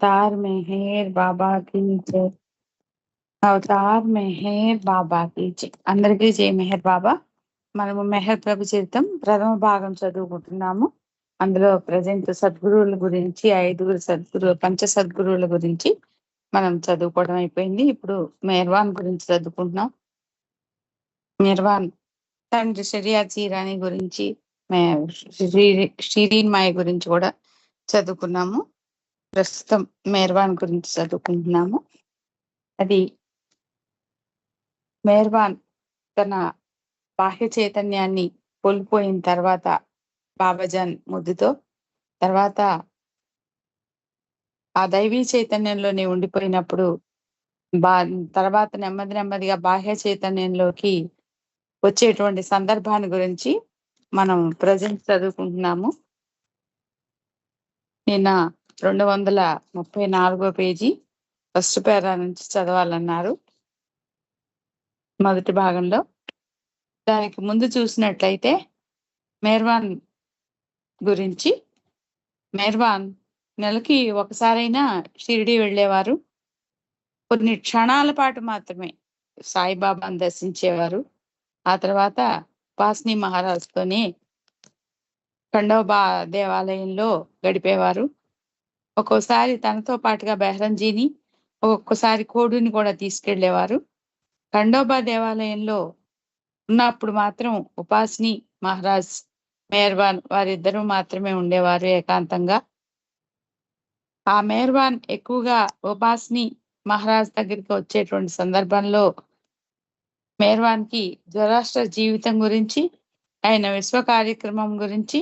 अवतार మెహేర్ బాబాకి జై అవతార్ మెహేర్ బాబాకి జై అందరికీ జై మెహర్ బాబా మనము మెహర్ ప్రభు చరితం ప్రథమ భాగం చదువుకుంటున్నాము అందులో ప్రజెంట్ సద్గురువుల గురించి ఐదుగురు సద్గురు పంచ సద్గురువుల గురించి మనం చదువుకోవడం అయిపోయింది ఇప్పుడు మెహర్వాన్ గురించి చదువుకుంటున్నాం మెహర్వాన్ తండ్రి షరియా చీరాణి గురించి షిరీన్ మాయ గురించి కూడా చదువుకున్నాము ప్రస్తుతం మేర్వాన్ గురించి చదువుకుంటున్నాము. అది మేర్వాన్ తన బాహ్య చైతన్యాన్ని కోల్పోయిన తర్వాత బాబాజాన్ ముద్దుతో తర్వాత ఆ దైవీ చైతన్యంలోనే ఉండిపోయినప్పుడు బా తర్వాత నెమ్మది నెమ్మదిగా బాహ్య చైతన్యంలోకి వచ్చేటువంటి సందర్భాన్ని గురించి మనం ప్రజెంట్ చదువుకుంటున్నాము. నిన్న రెండు వందల ముప్పై నాలుగో పేజీ ఫస్ట్ పేరా నుంచి చదవాలన్నారు. మొదటి భాగంలో దానికి ముందు చూసినట్లయితే మేర్వాన్ గురించి. మేర్వాన్ నెలకి ఒకసారైనా షిరిడి వెళ్ళేవారు. కొన్ని క్షణాల పాటు మాత్రమే సాయిబాబాను దర్శించేవారు. ఆ తర్వాత పాస్ని మహారాజ్తోనే ఖండోబా దేవాలయంలో గడిపేవారు. ఒక్కోసారి తనతో పాటుగా బెహరంజీని ఒక్కొక్కసారి కోడుని కూడా తీసుకెళ్ళేవారు ఖండోబా దేవాలయంలో ఉన్నప్పుడు మాత్రం ఉపాసిని మహారాజ్ మేర్వాన్ వారిద్దరూ మాత్రమే ఉండేవారు ఏకాంతంగా. ఆ మేర్వాన్ ఎక్కువగా ఉపాసిని మహారాజ్ దగ్గరికి వచ్చేటువంటి సందర్భంలో మేర్వాన్కి జ్వరాష్ట్ర జీవితం గురించి ఆయన విశ్వ కార్యక్రమం గురించి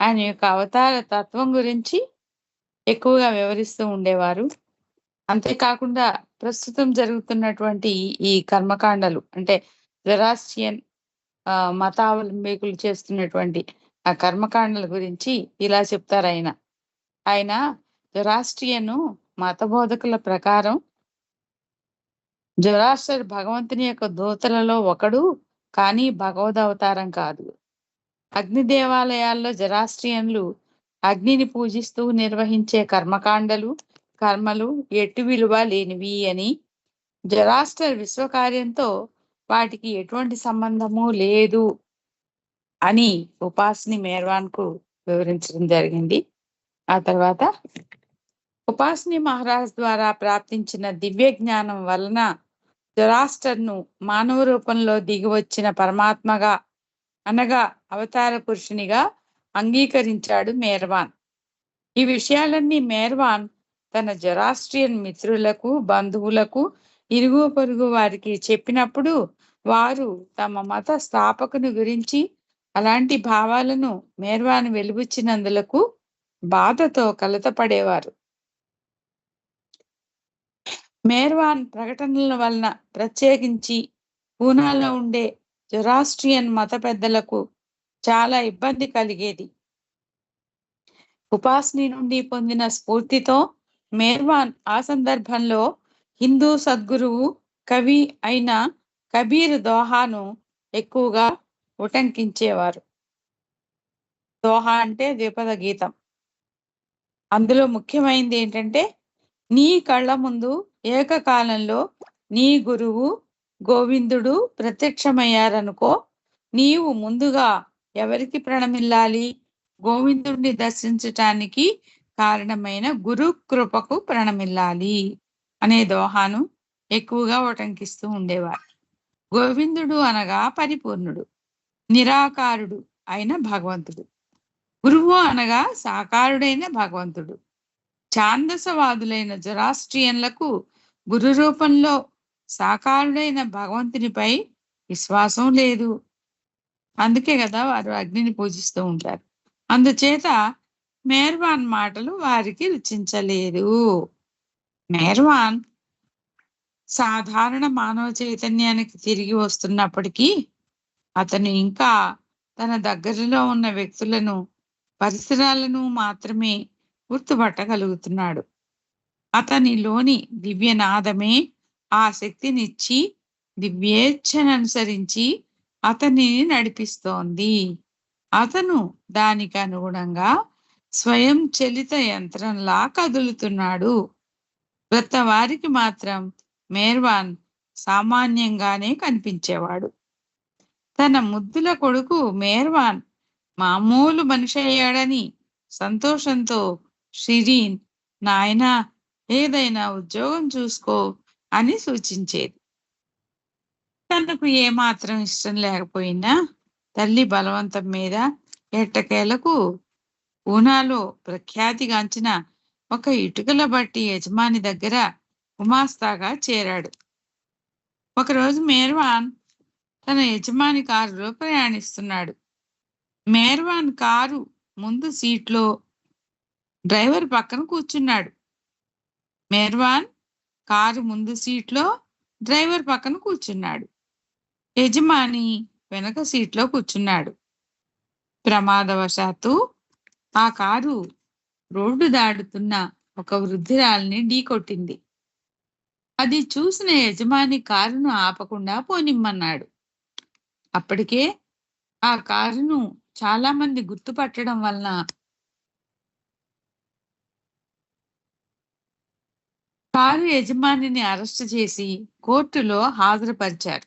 ఆయన యొక్క అవతార తత్వం గురించి ఎక్కువగా వివరిస్తూ ఉండేవారు. అంతేకాకుండా ప్రస్తుతం జరుగుతున్నటువంటి ఈ కర్మకాండలు అంటే జరాస్ట్రియన్ మతావలంబికులు చేస్తున్నటువంటి ఆ కర్మకాండల గురించి ఇలా చెప్తారు ఆయన. ఆయన జొరాస్ట్రియను మతబోధకుల ప్రకారం జొరాస్టర్ భగవంతుని యొక్క దూతలలో ఒకడు కానీ భగవద్ అవతారం కాదు. అగ్ని దేవాలయాల్లో జరాస్ట్రియన్లు అగ్నిని పూజిస్తూ నిర్వహించే కర్మకాండలు కర్మలు ఎటు విలువ లేనివి అని జరాస్టర్ విశ్వకార్యంతో వాటికి ఎటువంటి సంబంధము లేదు అని ఉపాసిని మేర్వాన్కు వివరించడం జరిగింది. ఆ తర్వాత ఉపాసిని మహారాజ్ ద్వారా ప్రాప్తించిన దివ్య జ్ఞానం వలన జొరాస్టర్ను మానవ రూపంలో దిగి వచ్చిన పరమాత్మగా అనగా అవతార పురుషునిగా అంగీకరించాడు మేర్వాన్. ఈ విషయాలన్నీ మేర్వాన్ తన జరాస్ట్రియన్ మిత్రులకు బంధువులకు ఇరుగు పొరుగు వారికి చెప్పినప్పుడు వారు తమ మత స్థాపకుని గురించి అలాంటి భావాలను మేర్వాన్ వెలుబుచ్చినందులకు బాధతో కలతపడేవారు. మేర్వాన్ ప్రకటనల వలన ప్రత్యేకించి పూనాలో ఉండే జొరాస్ట్రియన్ మత పెద్దలకు చాలా ఇబ్బంది కలిగేది. ఉపాసని నుండి పొందిన స్ఫూర్తితో మేర్వాన్ ఆ సందర్భంలో హిందూ సద్గురువు కవి అయిన కబీర్ దోహాను ఎక్కువగా ఉటంకించేవారు. దోహా అంటే ద్విపద గీతం. అందులో ముఖ్యమైనది ఏంటంటే నీ కళ్ళ ముందు ఏకకాలంలో నీ గురువు గోవిందుడు ప్రత్యక్షమయ్యారనుకో నీవు ముందుగా ఎవరికి ప్రణమిల్లాలి? గోవిందుడిని దర్శించటానికి కారణమైన గురు కృపకు ప్రణమిల్లాలి అనే దోహాను ఎక్కువగా ఉటంకిస్తూ ఉండేవారు. గోవిందుడు అనగా పరిపూర్ణుడు నిరాకారుడు అయిన భగవంతుడు. గురువు అనగా సాకారుడైన భగవంతుడు. ఛాందసవాదులైన జొరాస్ట్రియన్లకు గురు రూపంలో సాకారుడైన భగవంతునిపై విశ్వాసం లేదు. అందుకే కదా వారు అగ్నిని పూజిస్తూ ఉంటారు. అందుచేత మేర్వాన్ మాటలు వారికి రుచించలేదు. మేర్వాన్ సాధారణ మానవ చైతన్యానికి తిరిగి వస్తున్నప్పటికీ అతను ఇంకా తన దగ్గరలో ఉన్న వ్యక్తులను పరిసరాలను మాత్రమే గుర్తుపట్టగలుగుతున్నాడు. అతనిలోని దివ్యనాదమే ఆ శక్తినిచ్చి దివ్యేచ్ఛను అనుసరించి అతనిని నడిపిస్తోంది. అతను దానికి అనుగుణంగా స్వయం చలిత యంత్రంలా కదులుతున్నాడు. కొత్త వారికి మాత్రం మేర్వాన్ సామాన్యంగానే కనిపించేవాడు. తన ముద్దుల కొడుకు మేర్వాన్ మామూలు మనిషి అయ్యాడని సంతోషంతో షిరీన్ నాయనా ఏదైనా ఉద్యోగం చూసుకో అని సూచించేది. తనకు ఏమాత్రం ఇష్టం లేకపోయినా తల్లి బలవంతం మీద ఎట్టకేలకు పూనాలో ప్రఖ్యాతిగాంచిన ఒక ఇటుకల బట్టి యజమాని దగ్గర గుమాస్తాగా చేరాడు. ఒకరోజు మేర్వాన్ తన యజమాని కారులో ప్రయాణిస్తున్నాడు. మేర్వాన్ కారు ముందు సీట్లో డ్రైవర్ పక్కన కూర్చున్నాడు. మేర్వాన్ కారు ముందు సీట్లో డ్రైవర్ పక్కన కూర్చున్నాడు. యజమాని వెనక సీట్లో కూర్చున్నాడు. ప్రమాదవశాత్తు ఆ కారు రోడ్డు దాడుతున్న ఒక వృద్ధురాల్ని ఢీకొట్టింది. అది చూసిన యజమాని కారును ఆపకుండా పోనిమ్మన్నాడు. అప్పటికే ఆ కారును చాలా మంది గుర్తుపట్టడం వలన కారు యజమానిని అరెస్ట్ చేసి కోర్టులో హాజరుపరిచారు.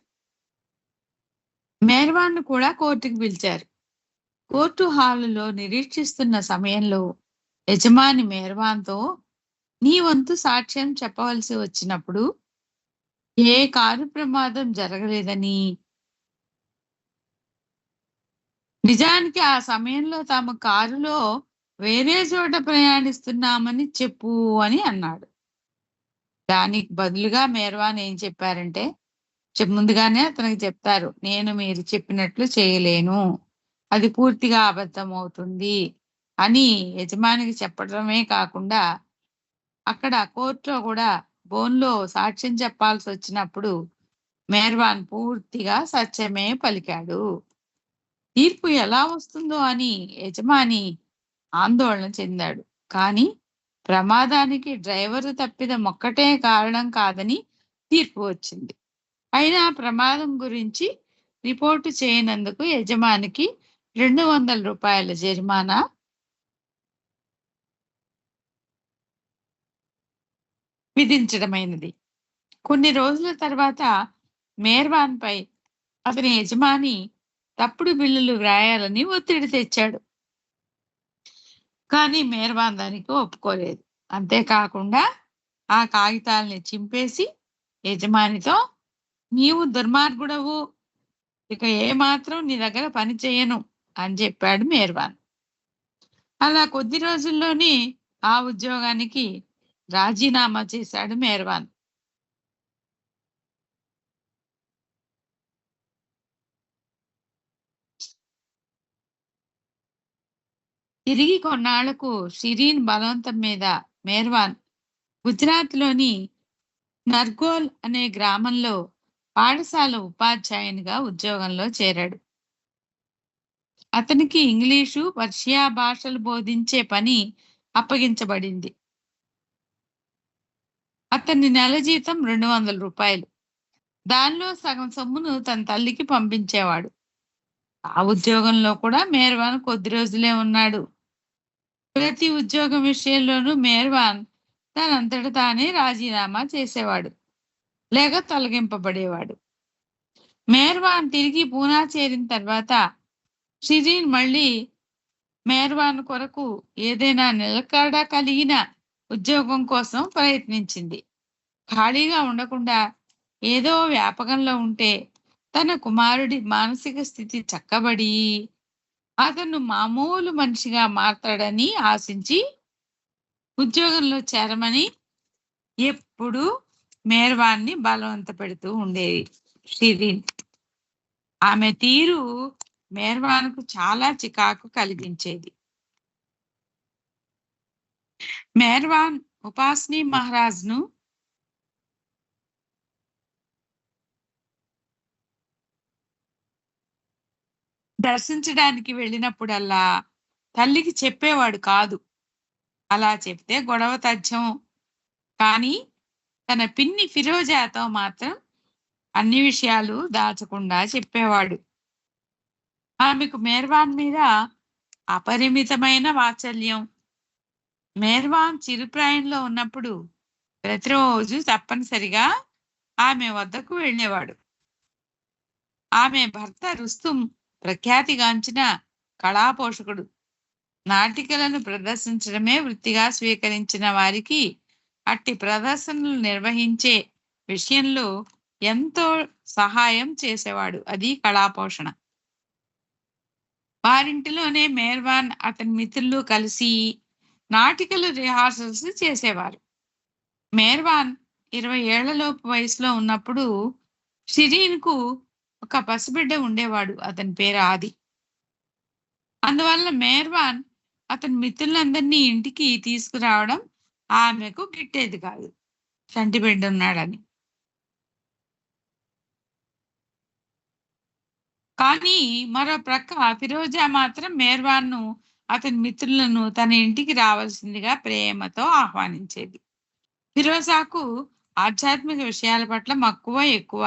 మేర్వాన్ను కూడా కోర్టుకు పిలిచారు. కోర్టు హాలులో నిరీక్షిస్తున్న సమయంలో యజమాని మేర్వాన్తో నీ వంతు సాక్ష్యం చెప్పవలసి వచ్చినప్పుడు ఏ కారు ప్రమాదం జరగలేదని నిజానికి ఆ సమయంలో తాము కారులో వేరే చోట ప్రయాణిస్తున్నామని చెప్పు అని అన్నాడు. దానికి బదులుగా మేర్వాన్ ఏం చెప్పారంటే ముందుగానే అతనికి చెప్తారు నేను మీరు చెప్పినట్లు చేయలేను అది పూర్తిగా అబద్ధం అవుతుంది అని యజమానికి చెప్పడమే కాకుండా అక్కడ కోర్టులో కూడా బోన్లో సాక్ష్యం చెప్పాల్సి వచ్చినప్పుడు మేర్వాన్ పూర్తిగా సత్యమే పలికాడు. తీర్పు ఎలా వస్తుందో అని యజమాని ఆందోళన చెందాడు. కానీ ప్రమాదానికి డ్రైవర్ తప్పిదం ఒక్కటే కారణం కాదని తీర్పు వచ్చింది. అయినా ప్రమాదం గురించి రిపోర్టు చేయనందుకు యజమానికి రెండు వందల రూపాయల జరిమానా. విధించడమైనది. కొన్ని రోజుల తర్వాత మేర్వాన్ పై అతని యజమాని తప్పుడు బిల్లులు వ్రాయాలని ఒత్తిడి తెచ్చాడు. కానీ మేర్వాన్ దానికి ఒప్పుకోలేదు. అంతేకాకుండా ఆ కాగితాలని చింపేసి యజమానితో నీవు దుర్మార్గుడవు. ఇక ఏమాత్రం నీ దగ్గర పని చేయను అని చెప్పాడు మేర్వాన్. అలా కొద్ది రోజుల్లోనే ఆ ఉద్యోగానికి రాజీనామా చేశాడు మేర్వాన్. తిరిగి కొన్నాళ్ళకు షిరీన్ బలవంతం మీద మేర్వాన్ గుజరాత్లోని నర్గోల్ అనే గ్రామంలో పాఠశాల ఉపాధ్యాయునిగా ఉద్యోగంలో చేరాడు. అతనికి ఇంగ్లీషు పర్షియా భాషలు బోధించే పని అప్పగించబడింది. అతని నెల జీతం రెండు వందల రూపాయలు. దానిలో సగం సొమ్మును తన తల్లికి పంపించేవాడు. ఆ ఉద్యోగంలో కూడా మేర్వాన్ కొద్ది రోజులే ఉన్నాడు. ప్రతి ఉద్యోగం విషయంలోనూ మేర్వాన్ తనంతట తానే రాజీనామా చేసేవాడు. లేక తొలగింపబడేవాడు. మేర్వాన్ తిరిగి పూనా చేరిన తర్వాత షిరీన్ మళ్ళీ మేర్వాన్ కొరకు ఏదైనా నిలకడ కలిగిన ఉద్యోగం కోసం ప్రయత్నించింది. ఖాళీగా ఉండకుండా ఏదో వ్యాపకంలో ఉంటే తన కుమారుడి మానసిక స్థితి చక్కబడి అతను మామూలు మనిషిగా మారతాడని ఆశించి ఉద్యోగంలో చేరమని ఎప్పుడూ మేర్వాన్ని బలవంత పెడుతూ ఉండేది. షిరిన్ ఆమె తీరు మేర్వాన్కు చాలా చికాకు కలిగించేది. మేర్వాన్ ఉపాస్ని మహారాజ్ను దర్శించడానికి వెళ్ళినప్పుడల్లా తల్లికి చెప్పేవాడు కాదు. అలా చెప్తే గొడవ తథ్యం కానీ తన పిన్ని ఫిరోజాతో మాత్రం అన్ని విషయాలు దాచకుండా చెప్పేవాడు. ఆమెకు మేర్వాన్ మీద అపరిమితమైన వాత్సల్యం. మేర్వాన్ చిరుప్రాయంలో ఉన్నప్పుడు ప్రతిరోజు తప్పనిసరిగా ఆమె వద్దకు వెళ్ళేవాడు. ఆమె భర్త రుస్తుం ప్రఖ్యాతిగాంచిన కళాపోషకుడు. నాటికలను ప్రదర్శించడమే వృత్తిగా స్వీకరించిన వారికి అట్టి ప్రదర్శనలు నిర్వహించే విషయంలో ఎంతో సహాయం చేసేవాడు. అది కళాపోషణ. వారింటిలోనే మేర్వాన్ అతని మిత్రులు కలిసి నాటికలు రిహార్సల్స్ చేసేవారు. మేర్వాన్ ఇరవై ఏళ్ళలోపు వయసులో ఉన్నప్పుడు షిరీన్కు ఒక పసిబిడ్డ ఉండేవాడు. అతని పేరు ఆది. అందువల్ల మేర్వాన్ అతని మిత్రులందరినీ ఇంటికి తీసుకురావడం ఆమెకు గిట్టేది కాదు. చంటిబిడ్డ ఉన్నాడని. కానీ మరో ప్రక్క ఫిరోజా మాత్రం మేర్వాన్ను అతని మిత్రులను తన ఇంటికి రావాల్సిందిగా ప్రేమతో ఆహ్వానించేది. ఫిరోజాకు ఆధ్యాత్మిక విషయాల పట్ల మక్కువ ఎక్కువ.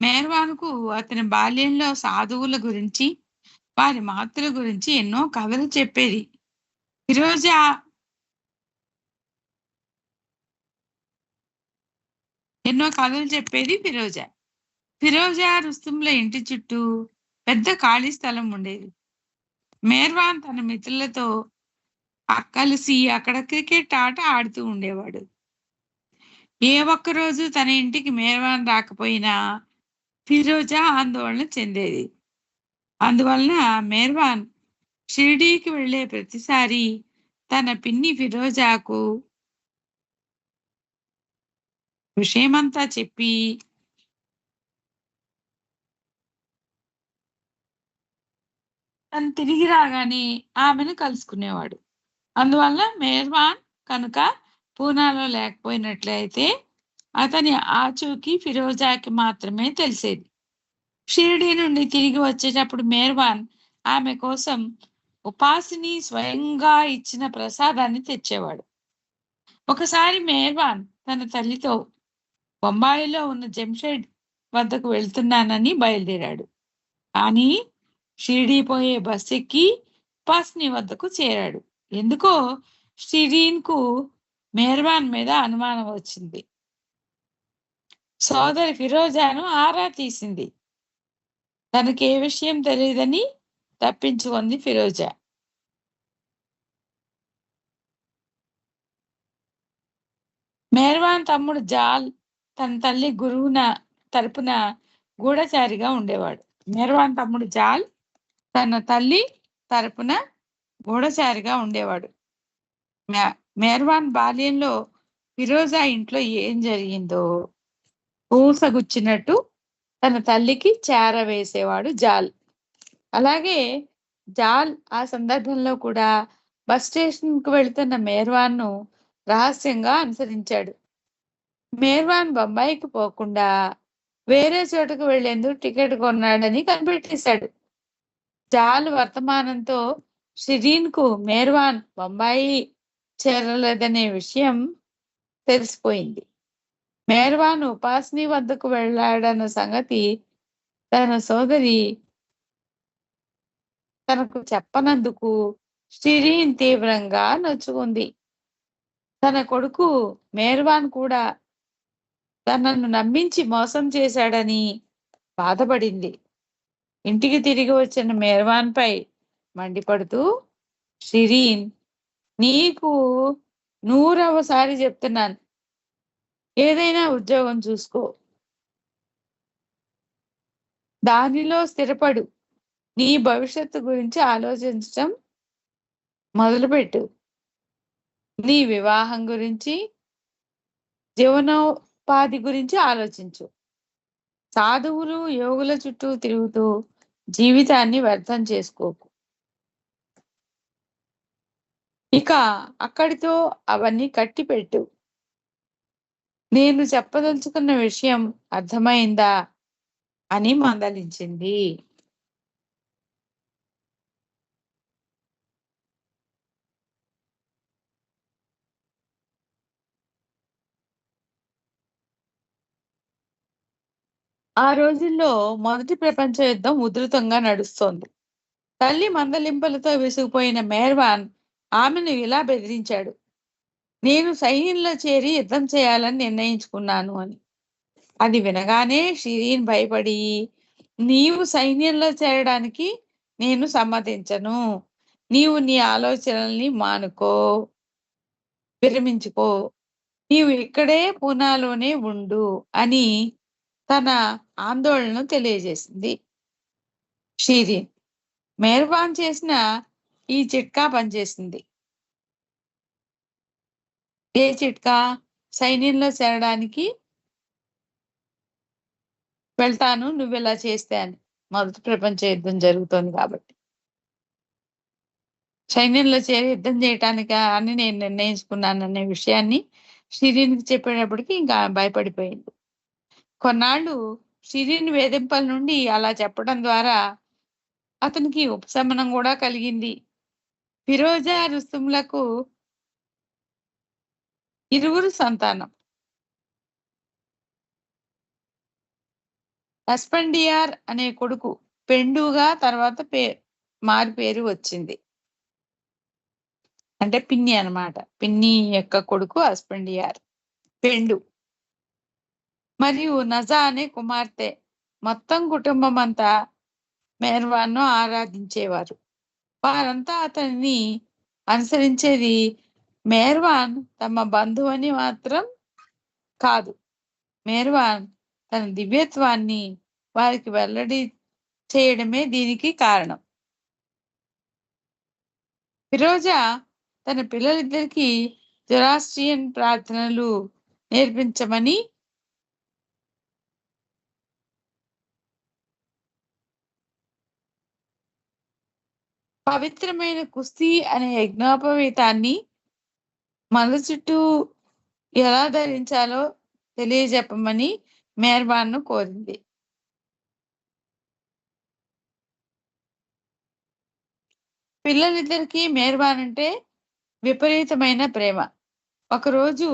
మేర్వాన్కు అతని బాల్యంలో సాధువుల గురించి వారి మాతృ గురించి ఎన్నో కథలు చెప్పేది. ఫిరోజా ఎన్నో కథలు చెప్పేది ఫిరోజా. ఫిరోజా రుస్తుంల ఇంటి చుట్టూ పెద్ద ఖాళీ స్థలం ఉండేది. మేర్వాన్ తన మిత్రులతో కలిసి అక్కడ క్రికెట్ ఆట ఆడుతూ ఉండేవాడు. ఏ ఒక్క రోజు తన ఇంటికి మేర్వాన్ రాకపోయినా ఫిరోజా ఆందోళన చెందేది. అందువలన మేర్వాన్ షిరిడీకి వెళ్ళే ప్రతిసారి తన పిన్ని ఫిరోజాకు విషయమంతా చెప్పి తను తిరిగి రాగానే ఆమెను కలుసుకునేవాడు. అందువల్ల మేర్వాన్ కనుక పూనాలో లేకపోయినట్లయితే అతని ఆచూకీ ఫిరోజాకి మాత్రమే తెలిసేది. షిరిడి నుండి తిరిగి వచ్చేటప్పుడు మేర్వాన్ ఆమె కోసం ఉపాసిని స్వయంగా ఇచ్చిన ప్రసాదాన్ని తెచ్చేవాడు. ఒకసారి మేర్వాన్ తన తల్లితో బొంబాయిలో ఉన్న జంషెడ్ వద్దకు వెళ్తున్నానని బయలుదేరాడు. కానీ షిరిడి పోయే బస్ ఎక్కి పాస్ని వద్దకు చేరాడు. ఎందుకో షిరీన్కు మీద అనుమానం వచ్చింది. సోదరి ఫిరోజాను ఆరా తీసింది. తనకి ఏ విషయం తెలియదని తప్పించుకుంది ఫిరోజా. మెహర్వాన్ తమ్ముడు జాల్ తన తల్లి గురువున తరపున గూఢచారిగా ఉండేవాడు. మేర్వాన్ తమ్ముడు జాల్ తన తల్లి తరపున గూఢచారిగా ఉండేవాడు. మేర్వాన్ బాల్యంలో ఫిరోజా ఇంట్లో ఏం జరిగిందో పూసగుచ్చినట్టు తన తల్లికి చేర వేసేవాడు జాల్. అలాగే జాల్ ఆ సందర్భంలో కూడా బస్ స్టేషన్కు వెళుతున్న మేర్వాన్ను రహస్యంగా అనుసరించాడు. మేర్వాన్ బొంబాయికి పోకుండా వేరే చోటుకు వెళ్ళేందుకు టికెట్ కొన్నాడని కనిపెట్టేశాడు చాలు వర్తమానంతో షిరీన్కు మేర్వాన్ బొంబాయి చేరలేదనే విషయం తెలిసిపోయింది. మేర్వాన్ ఉపాసిని వద్దకు వెళ్ళాడన్న సంగతి తన సోదరి తనకు చెప్పనందుకు షిరీన్ తీవ్రంగా నొచ్చుకుంది. తన కొడుకు మేర్వాన్ కూడా తనను నమ్మించి మోసం చేశాడని బాధపడింది. ఇంటికి తిరిగి వచ్చిన మేర్వాన్ పై మండిపడుతూ షిరీన్ నీకు నూరవసారి చెప్తున్నాను. ఏదైనా ఉద్యోగం చూసుకో. దానిలో స్థిరపడు. నీ భవిష్యత్తు గురించి ఆలోచించటం మొదలుపెట్టు. నీ వివాహం గురించి ఉపాధి గురించి ఆలోచించు. సాధువులు యోగుల చుట్టూ తిరుగుతూ జీవితాన్ని వ్యర్థం చేసుకోకు. ఇక అక్కడితో అవన్నీ కట్టిపెట్టు. నేను చెప్పదలుచుకున్న విషయం అర్థమైందా అని మందలించింది. ఆ రోజుల్లో మొదటి ప్రపంచ యుద్ధం ఉధృతంగా నడుస్తోంది. తల్లి మందలింపులతో విసిగిపోయిన మేర్వాన్ ఆమెను ఇలా బెదిరించాడు. నేను సైన్యంలో చేరి యుద్ధం చేయాలని నిర్ణయించుకున్నాను అని. అది వినగానే షిరీన్ భయపడి నీవు సైన్యంలో చేరడానికి నేను సమ్మతించను. నీవు నీ ఆలోచనల్ని మానుకో విరమించుకో. నీవు ఇక్కడే పూనాలోనే ఉండు అని తన ఆందోళనను తెలియజేసింది. షీరిన్ మెహర్బాన్ చేసిన ఈ చిట్కా పనిచేసింది. ఏ చిట్కా? సైన్యంలో చేరడానికి వెళ్తాను నువ్వు ఇలా చేస్తే అని. మొదటి ప్రపంచ యుద్ధం జరుగుతోంది కాబట్టి. సైన్యంలో చేరి యుద్ధం చేయటానికి అని నేను నిర్ణయించుకున్నాను అనే విషయాన్ని షిరీన్కి చెప్పేటప్పటికి ఇంకా భయపడిపోయింది. కొన్నాళ్ళు సిరిని వేధింపల నుండి అలా చెప్పడం ద్వారా అతనికి ఉపశమనం కూడా కలిగింది. ఫిరోజా రుస్తుములకు ఇరువురు సంతానం. అస్పండియార్ అనే కొడుకు పెండుగా తర్వాత పే మారి పేరు వచ్చింది. అంటే పిన్ని అన్నమాట. పిన్ని యొక్క కొడుకు అస్పండియార్. పెండు. మరియు నజా అనే కుమార్తె. మొత్తం కుటుంబం అంతా మేర్వాన్ను ఆరాధించేవారు. వారంతా అతన్ని అనుసరించేది మేర్వాన్ తమ బంధువని మాత్రం కాదు. మేర్వాన్ తన దివ్యత్వాన్ని వారికి వెల్లడి చేయడమే దీనికి కారణం. ఫిరోజా తన పిల్లలిద్దరికీ జొరాస్ట్రియన్ ప్రార్థనలు నేర్పించమని పవిత్రమైన కుస్తీ అనే యజ్ఞోపవీతాన్ని మన చుట్టూ ఎలా ధరించాలో తెలియజెప్పమని మేర్బాన్ను కోరింది. పిల్లలిద్దరికీ మేర్బాన్ అంటే విపరీతమైన ప్రేమ. ఒకరోజు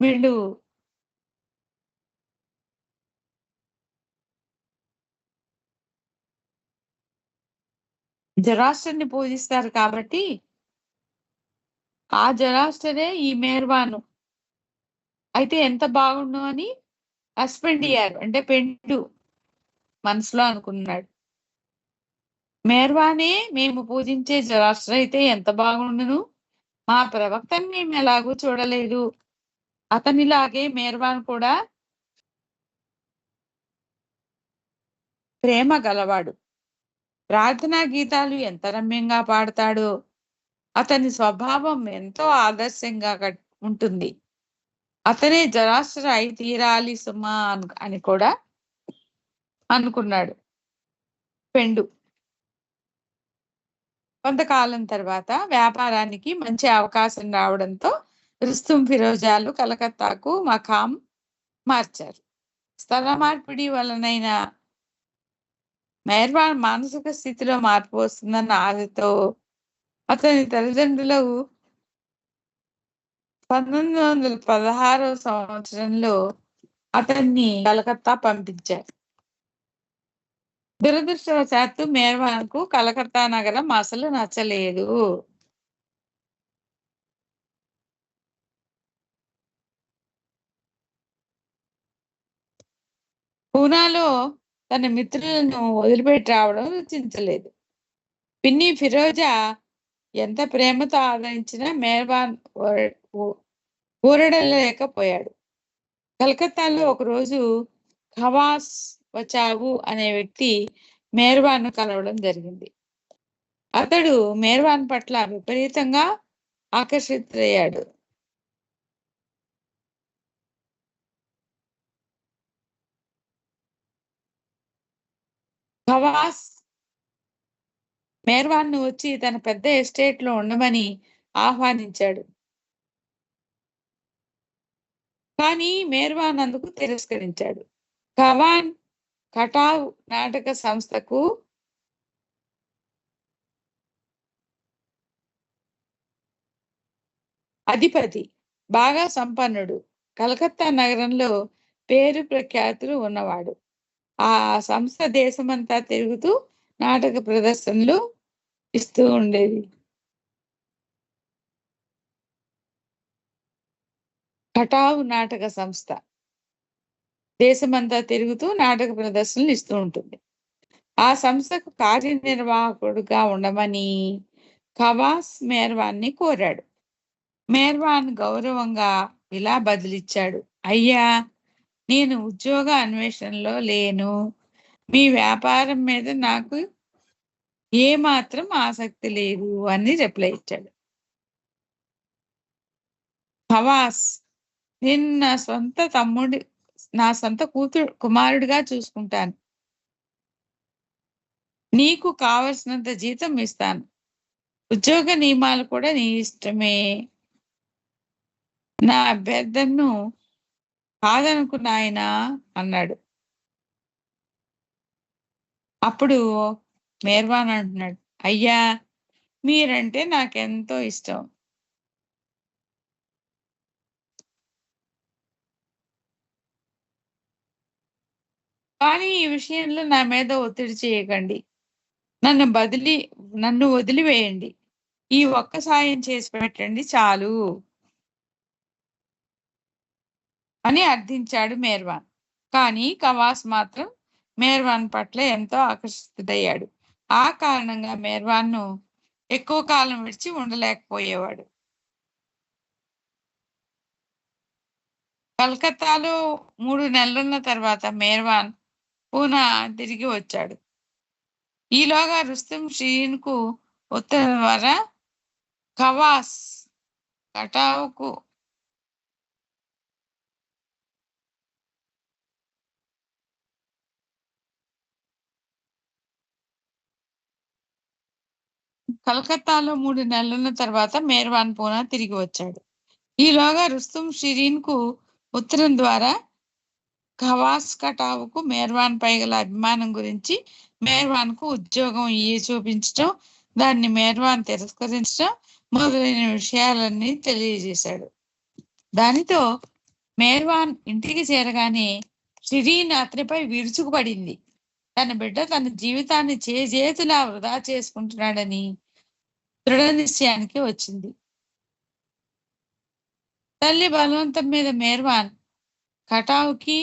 వీళ్ళు జరాస్టర్ని పూజిస్తారు కాబట్టి ఆ జరాస్టరే ఈ మేర్వాను. అయితే ఎంత బాగుండు అని అస్పెండియారు అంటే పెండు మనసులో అనుకున్నాడు. మేర్వానే మేము పూజించే జరాస్టర్ అయితే ఎంత బాగుండును? మా ప్రవక్తని మేము ఎలాగూ చూడలేదు. అతనిలాగే మేర్వాన్ కూడా ప్రేమ గలవాడు. ప్రార్థనా గీతాలు ఎంత రమ్యంగా పాడతాడో అతని స్వభావం ఎంతో ఆదర్శంగా ఉంటుంది. అతనే జరాస్టర్ అయి తీరాలి సుమా అని కూడా అనుకున్నాడు. పెండు కొంతకాలం తర్వాత వ్యాపారానికి మంచి అవకాశం రావడంతో రుస్తుం ఫిరోజాలు కలకత్తాకు మకాం మార్చారు. స్థల మార్పిడి వలనైన మెహర్బాన్ మానసిక స్థితిలో మార్పు వస్తుందన్న ఆశతో అతని తల్లిదండ్రులు పంతొమ్మిది వందల పదహారవ సంవత్సరంలో అతన్ని కలకత్తా పంపించారు. దురదృష్టవశాత్తు మేర్వాన్కు కలకత్తా నగరం అసలు నచ్చలేదు. పూనాలో తన మిత్రులను వదిలిపెట్టి రావడం రుచించలేదు. పిన్ని ఫిరోజా ఎంత ప్రేమతో ఆదరించినా మేర్వాన్ ఊరడలేకపోయాడు. కలకత్తాలో ఒకరోజు ఖవాస్ వచావు అనే వ్యక్తి మేర్వాన్ను కలవడం జరిగింది. అతడు మేర్వాన్ పట్ల విపరీతంగా ఆకర్షితుడయ్యాడు. ఖవాస్ మేర్వాన్ను వచ్చి తన పెద్ద ఎస్టేట్లో ఉండమని ఆహ్వానించాడు. కానీ మేర్వాన్ అందుకు తిరస్కరించాడు. ఖవాన్ కటావ్ నాటక సంస్థకు అధిపతి బాగా సంపన్నుడు. కలకత్తా నగరంలో పేరు ప్రఖ్యాతులు ఉన్నవాడు. ఆ సంస్థ దేశమంతా తిరుగుతూ నాటక ప్రదర్శనలు ఇస్తూ ఉండేది. కటావు నాటక సంస్థ. దేశమంతా తిరుగుతూ నాటక ప్రదర్శనలు ఇస్తూ ఉంటుంది. ఆ సంస్థకు కార్యనిర్వాహకుడుగా ఉండమని ఖవాస్ మేర్వాన్ని కోరాడు. మేర్వాన్ గౌరవంగా ఇలా బదిలిచ్చాడు. అయ్యా నేను ఉద్యోగ అన్వేషణలో లేను. మీ వ్యాపారం మీద నాకు ఏ మాత్రం ఆసక్తి లేదు అని రిప్లై ఇచ్చాడు. ఖవాస్ నిన్న సొంత తమ్ముడి నా సొంత కూతురు కుమారుడిగా చూసుకుంటాను. నీకు కావలసినంత జీతం ఇస్తాను. ఉద్యోగ నియమాలు కూడా నీ ఇష్టమే. నా అభ్యర్థనను కాదనుకున్నాయన అన్నాడు. అప్పుడు మేర్వాన్ అంటున్నాడు. అయ్యా మీరంటే నాకెంతో ఇష్టం. కానీ ఈ విషయంలో నా మీద ఒత్తిడి చేయకండి. నన్ను బదిలీ నన్ను వదిలివేయండి. ఈ ఒక్క సాయం చేసి పెట్టండి చాలు. అని అర్థించాడు మేర్వాన్. కానీ కవాస్ మాత్రం మేర్వాన్ పట్ల ఎంతో ఆకర్షితుడయ్యాడు. ఆ కారణంగా మేర్వాన్ను ఎక్కువ కాలం విడిచి ఉండలేకపోయేవాడు. కలకత్తాలో మూడు నెలలున్న తర్వాత మేర్వాన్ పూనా తిరిగి వచ్చాడు. ఈలోగా రుస్తుం షీన్కు ఉత్తరం ద్వారా ఖవాస్ కటావుకు కలకత్తాలో మూడు నెలల తర్వాత మేర్వాన్ పూనా తిరిగి వచ్చాడు. ఈలోగా రుస్తుం షిరీన్కు ఉత్తరం ద్వారా ఖవాస్ కటావుకు మేర్వాన్ పై గల అభిమానం గురించి మేర్వాన్కు ఉద్యోగం ఇయ్యి చూపించడం దాన్ని మేర్వాన్ తిరస్కరించడం మొదలైన విషయాలన్నీ తెలియజేశాడు. దానితో మేర్వాన్ ఇంటికి చేరగానే షిరీన్ అతనిపై విరుచుకుపడింది. తన బిడ్డ తన జీవితాన్ని చేజేతులా వృధా చేసుకుంటున్నాడని దృఢ నిశ్చయానికి వచ్చింది. తల్లి బలవంతం మీద మేర్వాన్ కటావుకి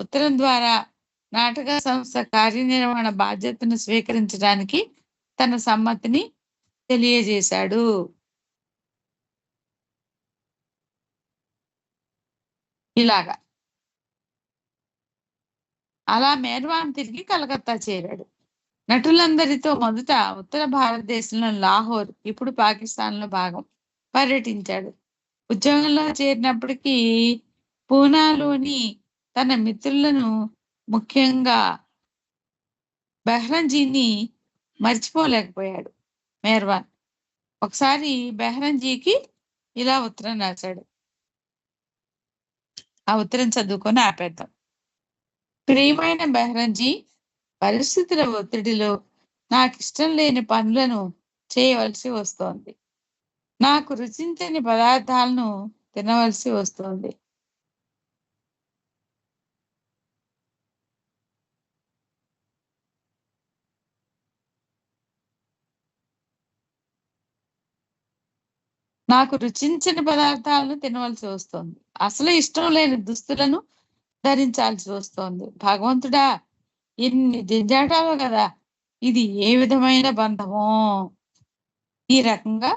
ఉత్తరం ద్వారా నాటక సంస్థ కార్యనిర్వహణ బాధ్యతను స్వీకరించడానికి తన సమ్మతిని తెలియజేశాడు. ఇలాగా. అలా మేర్వాన్ తిరిగి కలకత్తా చేరాడు. నటులందరితో మొదట ఉత్తర భారతదేశంలో లాహోర్ ఇప్పుడు పాకిస్తాన్లో భాగం పర్యటించాడు. ఉద్యోగంలో చేరినప్పటికీ పూనాలోని తన మిత్రులను ముఖ్యంగా బెహ్రంజీని మర్చిపోలేకపోయాడు. మేర్వాన్ ఒకసారి బెహ్రంజీకి ఇలా ఉత్తరం రాశాడు. ఆ ఉత్తరం చదువుకొని ఆపేద్దాం. ప్రియమైన బెహ్రంజీ పరిస్థితుల ఒత్తిడిలో నాకు ఇష్టం లేని పనులను చేయవలసి వస్తోంది. నాకు రుచించని పదార్థాలను తినవలసి వస్తోంది. నాకు రుచించని పదార్థాలను తినవలసి వస్తోంది. అసలు ఇష్టం లేని దుస్తులను ధరించాల్సి వస్తోంది. భగవంతుడా ఇన్ని జంజాటాలు కదా ఇది ఏ విధమైన బంధమో? ఈ రకంగా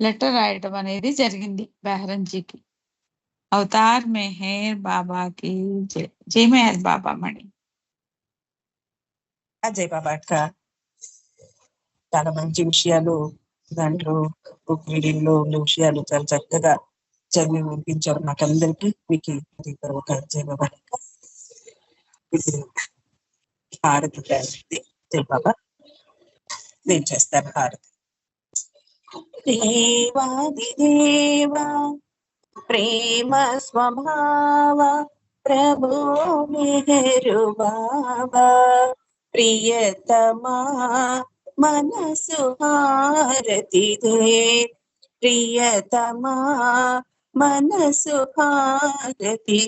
లెటర్ రాయటం అనేది జరిగింది బెహరంజీకి. అవతార్ మెహేర్ బాబాకి జై జై మెహర్ బాబా మణి. అజయ్ బాబా అక్క. చాలా మంచి విషయాలు దాంట్లో బుక్ రీడింగ్లో ఉన్న విషయాలు చాలా చక్కగా చదివి వినిపించారు నాకు అందరికీ మీకు ఒక జయబాబా హారతి జయబాబా నేను చేస్తాను హారతి దేవాది దేవా ప్రేమ స్వభావ ప్రభు మెహరు బాబా ప్రియతమా మనసు హారతిదే ప్రియతమా మనసు హారతి